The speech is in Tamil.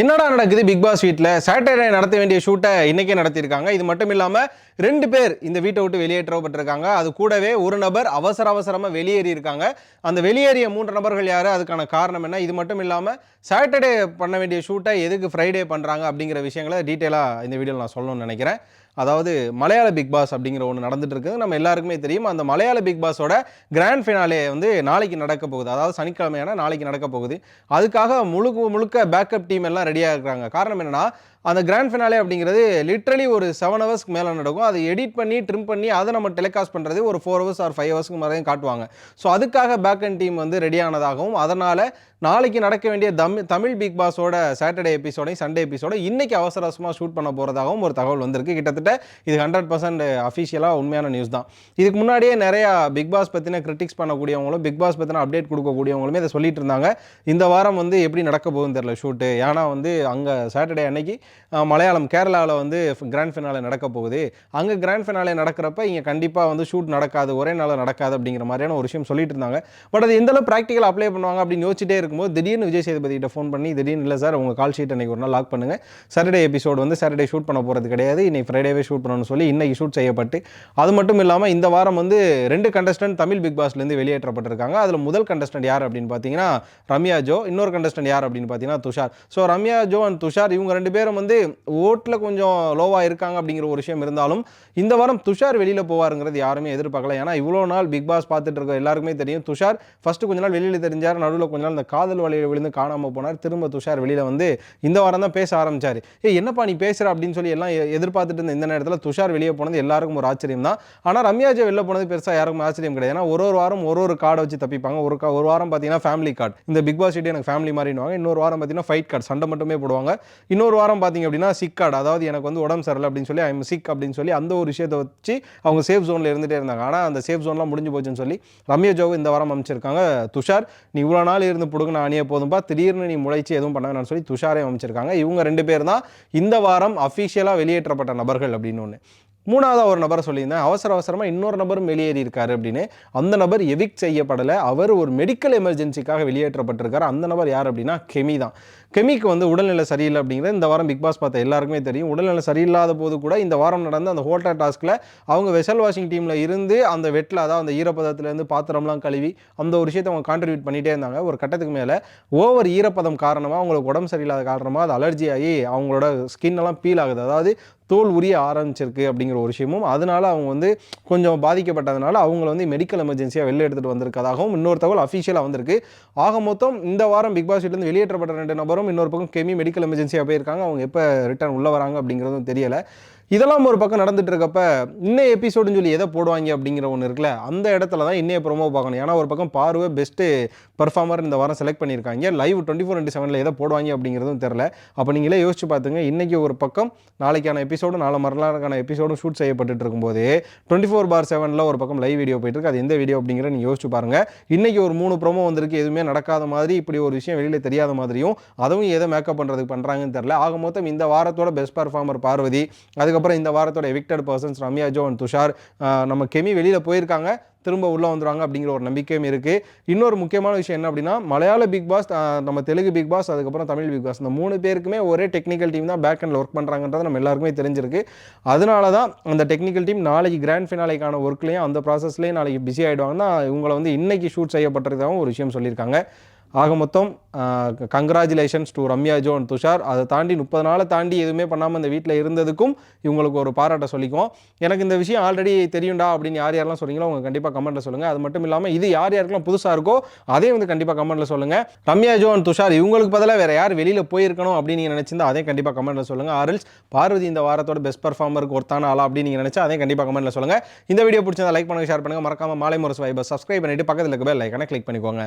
என்னடா நடக்குது பிக் பாஸ் வீட்டில் சாட்டர்டே நடத்த வேண்டிய ஷூட்டை இன்றைக்கே நடத்தியிருக்காங்க. இது மட்டும் இல்லாமல் ரெண்டு பேர் இந்த வீட்டை விட்டு வெளியேற்றப்பட்டிருக்காங்க அது கூடவே ஒரு நபர் அவசர அவசரமாக வெளியேறி இருக்காங்க. அந்த வெளியேறிய மூன்று நபர்கள் யார்? அதுக்கான காரணம் என்ன? இது மட்டும் இல்லாமல் சாட்டர்டே பண்ண வேண்டிய ஷூட்டை எதுக்கு ஃப்ரைடே பண்ணுறாங்க அப்படிங்கிற விஷயங்களை டீட்டெயிலாக இந்த வீடியோவில் நான் சொல்லணும்னு நினைக்கிறேன். அதாவது மலையாள பிக் பாஸ் அப்படிங்கிற ஒன்று நடந்துட்டு இருக்குது. நம்ம எல்லாருக்குமே தெரியும். அந்த மலையாள பிக் பாஸோட கிராண்ட் ஃபினாலே வந்து நாளைக்கு நடக்க போகுது. அதாவது சனிக்கிழமையான நாளைக்கு நடக்க போகுது. அதுக்காக முழுக்க முழுக்க பேக்கப் டீம் எல்லாம் ரெடியாக இருக்கிறாங்க. காரணம் என்னென்னா அந்த கிராண்ட் ஃபினாலே அப்படிங்கிறது லிட்ரலி ஒரு செவன் ஹவர்ஸ்க்கு மேலே நடக்கும். அதை எடிட் பண்ணி ட்ரிம் பண்ணி அதை நம்ம டெலிகாஸ்ட் பண்ணுறது ஒரு ஃபோர் ஹவர்ஸ் ஆர் ஃபைவ் ஹவர்ஸ்க்கு மேலேயும் காட்டுவாங்க. ஸோ அதுக்காக பேக் அண்ட் டீம் வந்து ரெடியானதாகவும் அதனால் நாளைக்கு நடக்க வேண்டிய தம் தமிழ் பிக் பாஸோட சாட்டர்டே எபிசோடையும் சண்டே எபிசோட இன்றைக்கி அவசர அவசரமாக ஷூட் பண்ண போகிறதாகவும் ஒரு தகவல் வந்திருக்கு. கிட்டத்தட்ட இது ஹண்ட்ரட் பர்சன்ட் அஃபிஷியலாக உண்மையான நியூஸ் தான். இதுக்கு முன்னாடியே நிறையா பிக் பாஸ் பற்றின கிரிட்டிக்ஸ் பண்ணக்கூடியவங்களும் பிக் பாஸ் பற்றின அப்டேட் கொடுக்கக்கூடியவங்களுமே இதை சொல்லிட்டு இருந்தாங்க. இந்த வாரம் வந்து எப்படி நடக்க போகுதுன்னு தெரில ஷூட்டு ஏன்னா வந்து அங்கே சாட்டர்டே அன்னைக்கு மலையாளம் கேரளாவில் வந்து கிராண்ட் ஃபினாலே நடக்க போகுது. அங்கே கிராண்ட் ஃபினாலே நடக்கிறப்ப இங்கே கண்டிப்பாக வந்து ஷூட் நடக்காது ஒரே நாளில் நடக்காது அப்படிங்கிற மாதிரியான ஒரு விஷயம் சொல்லிட்டு இருந்தாங்க. பட் அது எந்தளவு ப்ராக்டிக்கல் அப்ளை பண்ணுவாங்க அப்படின்னு யோசிச்சிட்டே இருக்கும்போது திடீர்னு விஜய் சேதுபதி கிட்ட ஃபோன் பண்ணி திடீர்னு இல்லை சார் உங்கள் கால் ஷீட் அன்னைக்கு ஒரு நாள் லாக் பண்ணுங்க. சாட்டர்டே எபிசோடு வந்து சாட்டர்டே ஷூட் பண்ண போகிறது கிடையாது. இன்னைக்கு ஃப்ரைடேவே ஷூட் பண்ணணும்னு சொல்லி இன்னைக்கு ஷூட் செய்யப்பட்டு அது மட்டும் இல்லாமல் இந்த வாரம் வந்து ரெண்டு கண்டஸ்டன்ட் தமிழ் பிக் பாஸ்லேருந்து வெளியேற்றப்பட்டிருக்காங்க. அதில் முதல் கண்டஸ்டன்ட் யார் அப்படின்னு பார்த்தீங்கன்னா ரம்யா ஜோ. இன்னொரு கண்டஸ்டன்ட் யார் அப்படின்னு பார்த்தீங்கன்னா துஷார். ஸோ ரம்யா ஜோ அண்ட் துஷார் இவங்க ரெண்டு பேரும் வந்து வந்து ஓட்டில் கொஞ்சம் லோவாக இருக்காங்க அப்படிங்கிற ஒரு விஷயம் இருந்தாலும் இந்த வாரம் துஷார் வெளியில் போவாருங்கிறது யாருமே எதிர்பார்க்கல. ஏன்னா இவ்வளோ நாள் பிக் பாஸ் பார்த்துட்டு இருக்க எல்லாருக்குமே தெரியும். துஷார் ஃபர்ஸ்ட் கொஞ்ச நாள் வெளியில் தெரிஞ்சார். நடுவில் கொஞ்ச நாள் இந்த காதல் வலையில் விழுந்து காணாமல் போனார். திரும்ப துஷார் வெளியில் வந்து இந்த வாரம் தான் பேச ஆரம்பிச்சார். ஏ என்னப்பா நீ பேசுகிற அப்படின்னு சொல்லி எல்லாம் எதிர்பார்த்துட்டு இருந்த இந்த நேரத்தில் துஷார் வெளியே போனது எல்லாருக்கும் ஒரு ஆச்சரியம் தான். ஆனால் ரம்யாஜி வெளில போனது பெருசாக யாருக்கும் ஆச்சரியம் கிடையாது. ஏன்னா ஒரு ஒரு வாரம் ஒரு ஒரு கார்டை வச்சு தப்பிப்பாங்க. ஒரு கா- ஒரு வாரம் பார்த்தீங்கன்னா ஃபேமிலி கார்டு இந்த பிக் பாஸ் எனக்கு ஃபேமிலி மாதிரினுவாங்க இன்னொரு வாரம் பார்த்தீங்கன்னா ஃபைட் கார்டு சண்டை மட்டுமே போடுவாங்க. இன்னொரு வாரம் பார்த்தீங்க அப்படின்னா சிக் கார்டு அதாவது எனக்கு வந்து உடம்பு சரியில்லை அப்படின்னு சொல்லி ஐம் சிக் அப்படின்னு சொல்லி அந்த ஒரு விஷயத்தை வச்சு அவங்க சேஃப் ஜோனில் இருந்துகிட்டே இருந்தாங்க. ஆனால் அந்த சேஃப் ஜோன்லாம் முடிஞ்சு போச்சுன்னு சொல்லி ரம்யா ஜோவை இந்த வாரம் அமைச்சிருக்காங்க. துஷார் நீ இவ்வளோ நாள் இருந்து பிடுங்க நான் அணிய போதும்பா திடீர்னு நீ முளைச்சி எதுவும் பண்ண சொல்லி துஷாரே அமைச்சிருக்காங்க. இவங்க ரெண்டு பேர் தான் இந்த வாரம் அஃபிஷியலாக வெளியேற்றப்பட்ட நபர்கள் அப்படின்னு ஒன்று மூணாவதாக ஒரு நபரை சொல்லியிருந்தேன். அவசர அவசரமாக இன்னொரு நபரும் வெளியேறி இருக்காரு அப்படின்னு. அந்த நபர் எவிக் செய்யப்படலை. அவர் ஒரு மெடிக்கல் எமர்ஜென்சிக்காக வெளியேற்றப்பட்டிருக்காரு. அந்த நபர் யார் அப்படின்னா கெமி தான். கெமிக்கு வந்து உடல்நிலை சரியில்லை அப்படிங்கிறது இந்த வாரம் பிக் பாஸ் பார்த்த எல்லாருக்குமே தெரியும். உடல்நிலை சரியில்லாத போது கூட இந்த வாரம் நடந்த அந்த ஹோட்டல் டாஸ்கில் அவங்க வெசல் வாஷிங் டீமில் இருந்து அந்த வெட்டில் அதாவது அந்த ஈரப்பதத்துலேருந்து பாத்திரம்லாம் கழுவி அந்த ஒரு விஷயத்தை அவங்க கான்ட்ரிபியூட் பண்ணிகிட்டே இருந்தாங்க. ஒரு கட்டத்துக்கு மேலே ஓவர் ஈரப்பதம் காரணமாக அவங்களுக்கு உடம்பு சரியில்லாத காரணமாக அது அலர்ஜி ஆகி அவங்களோட ஸ்கின் எல்லாம் பீல் ஆகுது. அதாவது தோல் உரிய ஆரம்பிச்சிருக்கு அப்படிங்கிற ஒரு விஷயமும் அதனால அவங்க வந்து கொஞ்சம் பாதிக்கப்பட்டதுனால அவங்கள வந்து மெடிக்கல் எமர்ஜென்சியாக வெளில எடுத்துகிட்டு வந்திருக்கதாகவும் இன்னொரு தகவல் அஃபிஷியலாக வந்திருக்கு. ஆக மொத்தம் இந்த வாரம் பிக் பாஸ் வெளியேற்றப்பட்ட ரெண்டு நபரும் இன்னொரு பக்கம் கெமி மெடிக்கல் எமர்ஜென்சியாக போயிருக்காங்க. அவங்க எப்போ ரிட்டர்ன் உள்ளே வராங்க அப்படிங்கிறதும் தெரியலை. இதெல்லாம் ஒரு பக்கம் நடந்துட்டு இருக்கப்ப இன்னும் எபிசோடுன்னு சொல்லி எதை போடுவாங்க அப்படிங்கிற ஒன்று இருக்குல்ல அந்த இடத்துல தான் இன்னைய ப்ரோமோ பார்க்கணும். ஏன்னா ஒரு பக்கம் பார்வை பெஸ்ட்டு பர்ஃபார்மர் இந்த வாரம் செலக்ட் பண்ணியிருக்காங்க. லைவ் டுவெண்ட்டி ஃபோர் டுவெண்ட்டி செவனில் எதை போடுவாங்க அப்படிங்கிறதும் தெரில அப்போ நீங்களே யோசிச்சு பார்த்துங்க இன்றைக்கி ஒரு பக்கம் நாளைக்கான எபிசோடு நாளை மறுநாளுக்கான எபிசோடும் ஷூட் செய்யப்பட்டு இருக்கும்போது டுவெண்ட்டி ஃபோர் பார் செவனில் ஒரு பக்கம் லைவ் வீடியோ போயிட்டு இருக்கு அது எந்த வீடியோ அப்படிங்கிற நீங்கள் யோசிச்சு பாருங்க. இன்றைக்கி ஒரு மூணு ப்ரோமோ வந்திருக்கு எதுவுமே நடக்காத மாதிரி இப்படி ஒரு விஷயம் வெளியில் தெரியாத மாதிரியும் அதுவும் எதை மேக்கப் பண்ணுறதுக்கு பண்ணுறாங்கன்னு தெரில ஆக மொத்தம் இந்த வாரத்தோட பெஸ்ட் பர்ஃபார்மர் பார்வதி அதுக்கு அதுக்கப்புறம் இந்த வாரத்தோட evicted persons Ramya Jo and Tushar நம்ம கெமி வெளியில் போயிருக்காங்க. திரும்ப உள்ளே வந்துடுவாங்க அப்படிங்கிற ஒரு நம்பிக்கையும் இருக்குது இன்னொரு முக்கியமான விஷயம் என்ன அப்படின்னா மலையாள பிக் பாஸ் நம்ம தெலுங்கு பிக் பாஸ் அதுக்கப்புறம் தமிழ் பிக் பாஸ் இந்த மூணு பேருக்குமே ஒரே டெக்னிக்கல் டீம் தான் பேக் அண்டில் ஒர்க் பண்ணுறாங்கன்றது நம்ம எல்லாருக்குமே தெரிஞ்சிருக்கு. அதனால தான் அந்த டெக்னிக்கல் டீம் நாளைக்கு கிராண்ட் ஃபினாலைக்கான ஒர்க்லேயும் அந்த ப்ராசஸ்லேயும் நாளைக்கு பிஸி ஆகிடுவாங்கன்னா இவங்களை வந்து இன்றைக்கி ஷூட் செய்யப்பட்டிருக்காகவும் ஒரு விஷயம் சொல்லியிருக்காங்க. ஆக மொத்தம் congratulations to Ramya Jo and Tushar. அதை தாண்டி முப்பது நாளை தாண்டி எதுவுமே பண்ணாமல் இந்த வீட்டில் இருந்ததுக்கும் இவங்களுக்கு ஒரு பாராட்ட சொல்லிக்குவோம். எனக்கு இந்த விஷயம் ஆல்ரெடி தெரியும்டா அப்படின்னு யார் யாரெல்லாம் சொல்கிறீங்களோ அவங்க கண்டிப்பாக கமெண்ட்டில் சொல்லுங்கள் அது மட்டும் இல்லாமல் இது யார் யாருக்கெல்லாம் புதுசாக இருக்கோ அதையும் வந்து கண்டிப்பாக கமெண்ட்டில் சொல்லுங்கள் ரம்யா ஜோ அண்ட் துஷார் இவங்களுக்கு பதிலாக வேறு யார் வெளியில் போயிருக்கணும் அப்படின்னு நீங்கள் நினச்சிருந்தா அதையும் கண்டிப்பாக கமெண்ட்டில் சொல்லுங்கள் ஆர்எல்ஸ் பார்வதி இந்த வாரத்தோட பெஸ்ட் பர்ஃபார்மருக்கு ஒருத்தான ஆளா அப்படின்னு நீங்கள் நினச்சா அதையும் கண்டிப்பாக கமெண்ட்டில் சொல்லுங்கள் இந்த வீடியோ பிடிச்சதா லைக் பண்ணுங்கள் ஷேர் பண்ணுங்கள் மறக்காமல் மாலை முரசு வைபர் சப்ஸ்கிரைப் பண்ணிவிட்டு பக்கத்தில் இருக்க பெல் ஐக்கனை கிளிக் பண்ணிக்கோங்க.